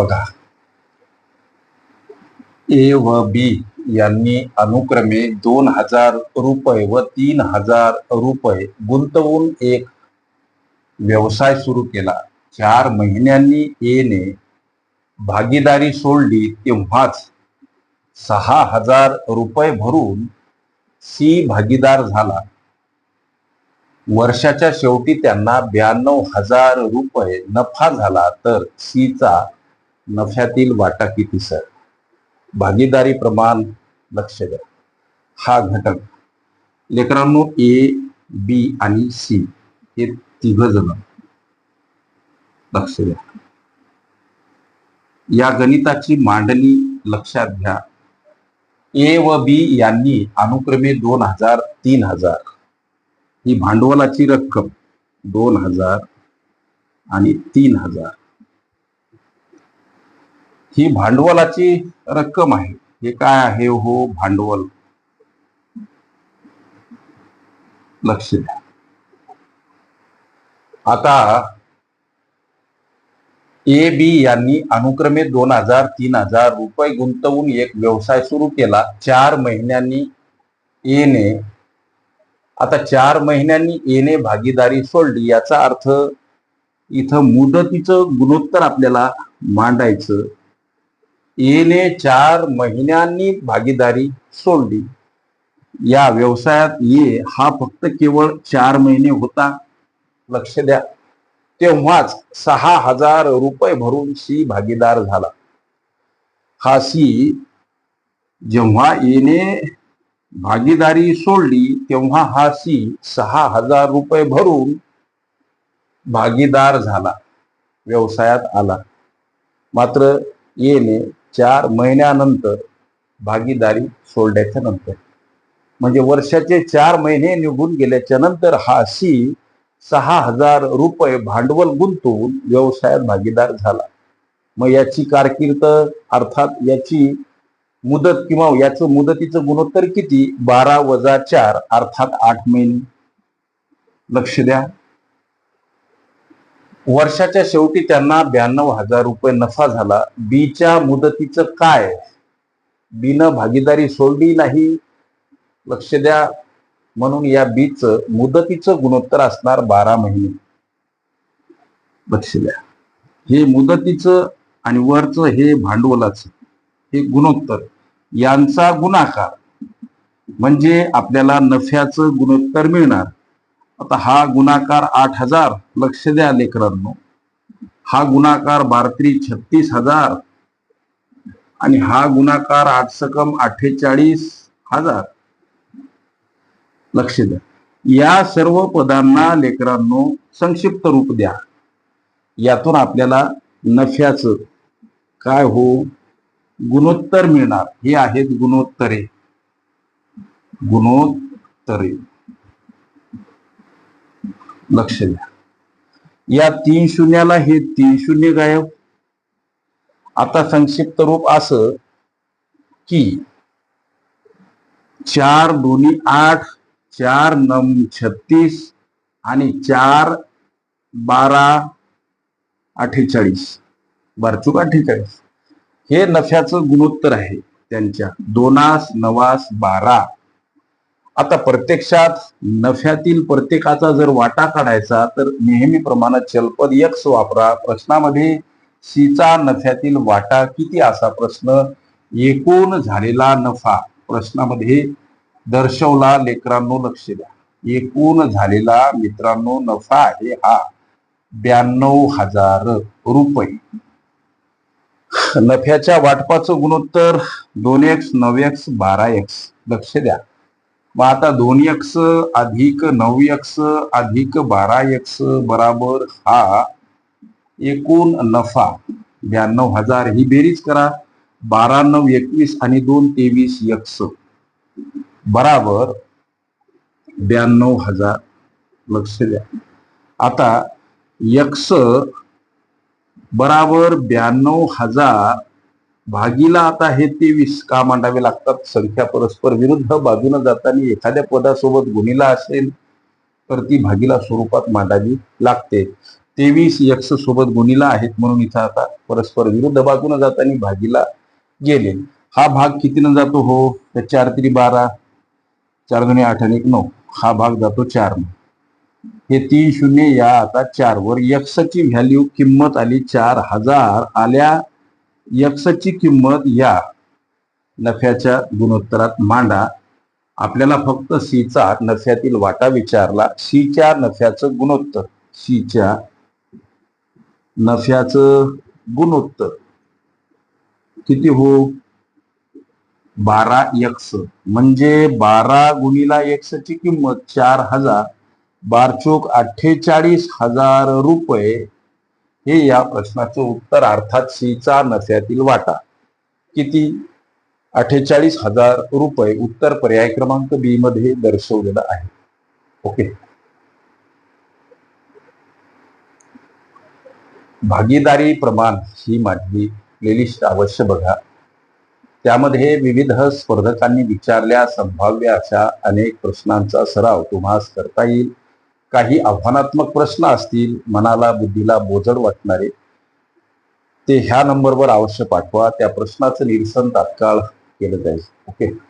बघा. ए व बी यांनी अनुक्रमे दोन हजार रुपये व तीन हजार रुपये गुंतवून एक व्यवसाय सुरू केला. चार महिन्यांनी ए ने भागीदारी सोडली तेव्हाच सहा हजार रुपये भरून सी भागीदार झाला. वर्षाच्या शेवटी त्यांना ब्याण्णव हजार रुपये नफा झाला तर सीचा नफ्यातील वाटा किती सर? भागीदारी प्रमाण लक्ष द्या. हा घटक. लेकरांनो ए बी आणि सी हे तिघ जण. लक्ष द्या. या गणिताची मांडणी लक्षात घ्या. ए व बी यांनी अनुक्रमे दोन हजार तीन हजार. ही भांडवलाची रक्कम दोन हजार आणि तीन हजार. ही भांडवलाची रक्कम आहे. हे काय आहे हो भांडवल? लक्ष द्या. आता ए बी यांनी अनुक्रमे दोन हजार तीन हजार रुपये गुंतवून एक व्यवसाय सुरू केला. चार महिन्यांनी एने आता चार महिन्यांनी एने भागीदारी सोडली. याचा अर्थ इथं मुदतीचं गुणोत्तर आपल्याला मांडायचं. एने चार महिन्यांनी भागीदारी सोडली. या व्यवसायात ये हा फक्त केवळ चार महिने होता. लक्ष द्या. तेव्हाच सहा हजार रुपये भरून सी भागीदार झाला. हा सी जेव्हा येणे भागीदारी सोडली तेव्हा हा सी सहा हजार रुपये भरून भागीदार झाला. व्यवसायात आला. मात्र येने चार महिन्यानंतर भागीदारी सोडल्याच्या नंतर. म्हणजे वर्षाचे चार महिने निघून गेल्याच्यानंतर हा सी सहा हजार रुपये भांडवल गुंतवून व्यवसायात भागीदार झाला. मग याची कारकीर्द अर्थात याची मुदत किंवा याचं मुदतीचं गुणोत्तर किती? बारा वजा चार अर्थात आठ महिने. लक्ष द्या. वर्षाच्या शेवटी त्यांना ब्याण्णव हजार रुपये नफा झाला. बीच्या मुदतीचं काय? बीनं भागीदारी सोडली नाही. लक्ष द्या. म्हणून या बीच मुदतीचं गुणोत्तर असणार बारा महिने. लक्ष द्या. हे मुदतीचं आणि वरचं हे भांडवलाचं हे गुणोत्तर. यांचा गुणाकार. म्हणजे आपल्याला नफ्याचं गुणोत्तर मिळणार. आता हा गुणाकार आठ हजार लक्ष द्या लेकरांनो. हा गुणाकार बारत्री छत्तीस हजार आणि हा गुणाकार आठ सकम अठ्ठेचाळीस हजार. लक्ष द्या. या सर्व पदांना लेकरांनो संक्षिप्त रूप द्या. यातून आपल्याला नफ्याचं काय हो? गुणोत्तर मिळणार. हे आहेत गुणोत्तरे. गुणोत्तरे. लक्ष द्या. या तीन शून्याला हे तीन शून्य गायब. आता संक्षिप्त रूप असं की चार दोन्ही आठ चार नम छत्तीस आणि चार बारा अठ्ठेचाळीस. बारचूक अठ्ठेचाळीस. हे नफ्याचं गुणोत्तर आहे त्यांच्या दोनास नवास बारा. आता प्रत्यक्षात नफ्यातील प्रत्येकाचा जर वाटा काढायचा तर नेहमीप्रमाणे चलपद यक्स वापरा. प्रश्नामध्ये सीचा नफ्यातील वाटा किती असा प्रश्न? एकूण झालेला नफा. प्रश्नामध्ये दर्शवला लेकरांनो लक्ष द्या. एकूण झालेला मित्रांनो नफा आहे हा ब्याण्णव हजार रुपये. नफ्याच्या वाटपाचं गुणोत्तर दोन एक्स नऊ एक्स बारा एक्स लक्ष द्या. मग आता दोन एक्स अधिक नऊ एक्स अधिक बारा एक्स बराबर हा एकूण नफा ब्याण्णव हजार ही बेरीज करा. बारा नऊ एकवीस आणि दोन तेवीस एक्स बराबर ब्याण्णव हजार. लक्ष द्या. आता यक्स बराबर ब्याण्णव हजार भागीला आता हे तेवीस का मांडावे लागतात? संख्या परस्पर विरुद्ध बाजूने जाताना एखाद्या पदासोबत गुणिला असेल तर ती भागीला स्वरूपात मांडावी लागते. तेवीस यक्ष सोबत गुणीला आहेत म्हणून इथं आता परस्पर विरुद्ध बाजूने जाताना भागीला गेले. हा भाग कितीनं जातो हो? तर चार तरी बारा चार दोन्ही आठ आणि एक नऊ. हा भाग जातो चार हे तीन शून्य या आता चार वर यक्षची व्हॅल्यू किंमत आली चार हजार. आल्या यक्षची किंमत या नफ्याच्या गुणोत्तरात मांडा. आपल्याला फक्त सीचा नफ्यातील वाटा विचारला. सीच्या नफ्याचं गुणोत्तर. सीच्या नफ्याचं गुणोत्तर. किती हो? बारा एक्स म्हणजे बारा गुणीला यक्सची किंमत चार हजार. बारचोक अठ्ठेचाळीस हजार रुपये. हे या प्रश्नाचं उत्तर अर्थात सीचा नफ्यातील वाटा. किती? अठ्ठेचाळीस हजार रुपये उत्तर पर्याय क्रमांक बी मध्ये दर्शवलेला आहे. ओके. भागीदारी प्रमाण ही माझी प्लेलिस्ट अवश्य बघा. त्यामध्ये विविध स्पर्धकांनी विचारल्या संभाव्य अशा अनेक प्रश्नांचा सराव तुम्हास करता येईल. काही आव्हानात्मक प्रश्न असतील मनाला बुद्धीला बोजड वाटणारे ते ह्या नंबरवर अवश्य पाठवा. त्या प्रश्नाचं निरसन तात्काळ केलं जाईल. ओके?